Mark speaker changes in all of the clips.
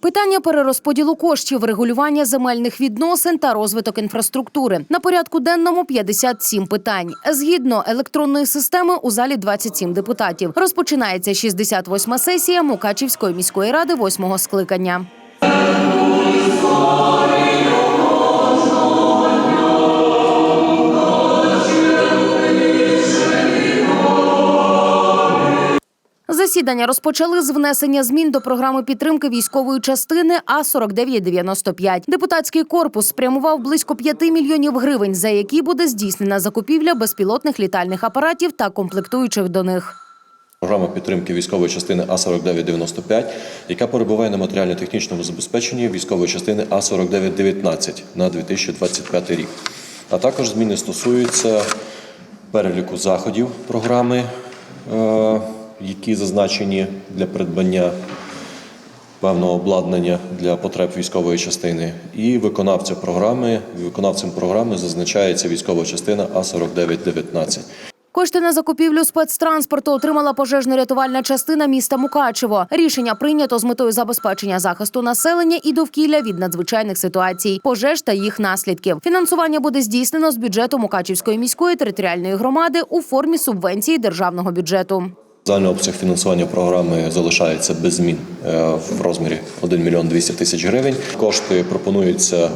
Speaker 1: Питання перерозподілу коштів, регулювання земельних відносин та розвиток інфраструктури. На порядку денному 57 питань. Згідно електронної системи у залі 27 депутатів. Розпочинається 68-ма сесія Мукачівської міської ради 8-го скликання. Засідання розпочали з внесення змін до програми підтримки військової частини А 4995 Депутатський корпус спрямував близько 5 мільйонів гривень, за які буде здійснена закупівля безпілотних літальних апаратів та комплектуючих до них.
Speaker 2: Програма підтримки військової частини А4995, яка перебуває на матеріально-технічному забезпеченні військової частини А4919 на 2025 рік. А також зміни стосуються переліку заходів програми, е, які зазначені для придбання певного обладнання для потреб військової частини. І виконавця програми, виконавцем програми зазначається військова частина А4919.
Speaker 1: Кошти на закупівлю спецтранспорту отримала пожежно-рятувальна частина міста Мукачево. Рішення прийнято з метою забезпечення захисту населення і довкілля від надзвичайних ситуацій, пожеж та їх наслідків. Фінансування буде здійснено з бюджету Мукачівської міської територіальної громади у формі субвенції державного бюджету.
Speaker 2: Загальний обсяг фінансування програми залишається без змін е, в розмірі 1 мільйон 200 тисяч гривень. Кошти пропонуються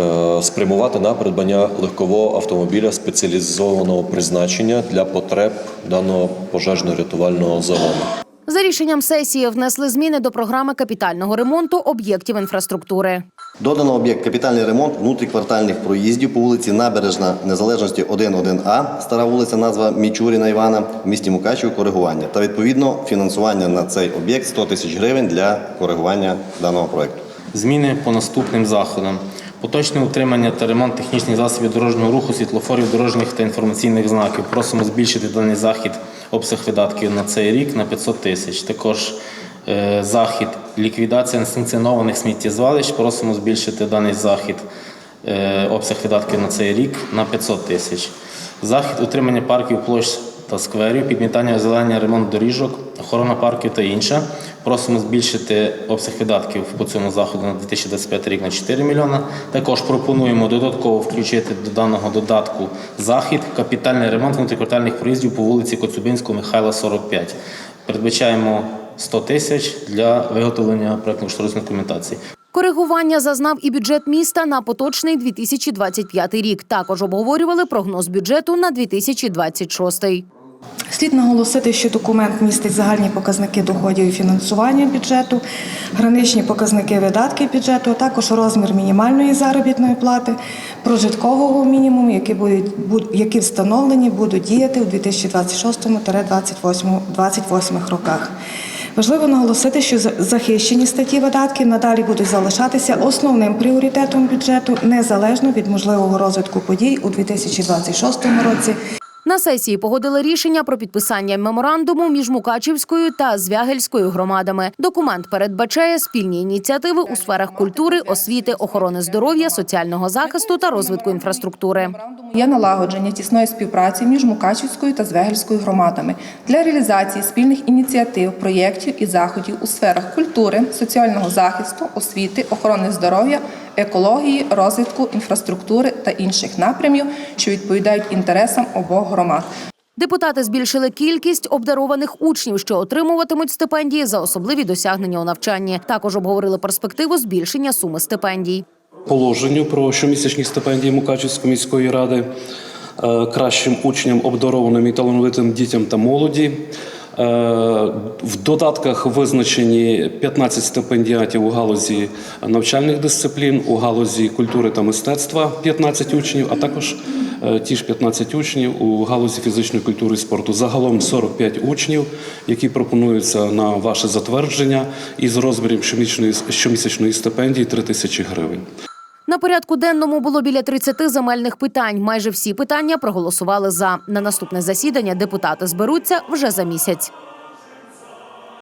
Speaker 2: е, спрямувати на придбання легкового автомобіля спеціалізованого призначення для потреб даного пожежно-рятувального загону.
Speaker 1: За рішенням сесії внесли зміни до програми капітального ремонту об'єктів інфраструктури.
Speaker 3: Додано об'єкт капітальний ремонт внутріквартальних проїздів по вулиці Набережна Незалежності 1-1А, стара вулиця, назва Мічуріна Івана, в місті Мукачево, коригування. Та відповідно фінансування на цей об'єкт 100 тисяч гривень для коригування даного проекту.
Speaker 4: Зміни по наступним заходам. Поточне утримання та ремонт технічних засобів дорожнього руху, світлофорів, дорожніх та інформаційних знаків. Просимо збільшити даний захід обсяг видатків на цей рік на 500 тисяч. Також е, захід ліквідація несанкціонованих сміттєзвалищ. Просимо збільшити даний захід е, обсяг видатків на цей рік на 500 тисяч. Захід утримання парків, площ та скверів, підмітання озеленення, ремонт доріжок, охорона парків та інше. Просимо збільшити обсяг видатків по цьому заходу на 2025 рік на 4 мільйона. Також пропонуємо додатково включити до даного додатку захід, капітальний ремонт внутріквартальних проїздів по вулиці Коцюбинського Михайла 45. Передбачаємо 100 тисяч для виготовлення проєктно-кошторисної документації.
Speaker 1: Коригування зазнав і бюджет міста на поточний 2025 рік. Також обговорювали прогноз бюджету на 2026.
Speaker 5: Слід наголосити, що документ містить загальні показники доходів і фінансування бюджету, граничні показники видатків бюджету, а також розмір мінімальної заробітної плати, прожиткового мінімуму, які будуть які встановлені будуть діяти у 2026-2028 роках. Важливо наголосити, що захищені статті видатків надалі будуть залишатися основним пріоритетом бюджету незалежно від можливого розвитку подій у 2026 році
Speaker 1: На сесії погодили рішення про підписання меморандуму між Мукачівською та Звягельською громадами. Документ передбачає спільні ініціативи у сферах культури, освіти, охорони здоров'я, соціального захисту та розвитку інфраструктури.
Speaker 6: Є налагодження тісної співпраці між Мукачівською та Звегельською громадами для реалізації спільних ініціатив, проєктів і заходів у сферах культури, соціального захисту, освіти, охорони здоров'я, екології, розвитку, інфраструктури та інших напрямів, що відповідають інтересам обох громад.
Speaker 1: Депутати збільшили кількість обдарованих учнів, що отримуватимуть стипендії за особливі досягнення у навчанні. Також обговорили перспективу збільшення суми стипендій.
Speaker 7: положенню про щомісячні стипендії Мукачівської міської ради е, кращим учням, обдарованим і талановитим дітям та молоді. Е, В додатках визначені 15 стипендіатів у галузі навчальних дисциплін, у галузі культури та мистецтва 15 учнів, а також е, ті ж 15 учнів у галузі фізичної культури і спорту. Загалом 45 учнів, які пропонуються на ваше затвердження із розміром щомісячної, стипендії 3 тисячі гривень.
Speaker 1: На порядку денному було біля 30 земельних питань. Майже всі питання проголосували за. На наступне засідання депутати зберуться вже за місяць.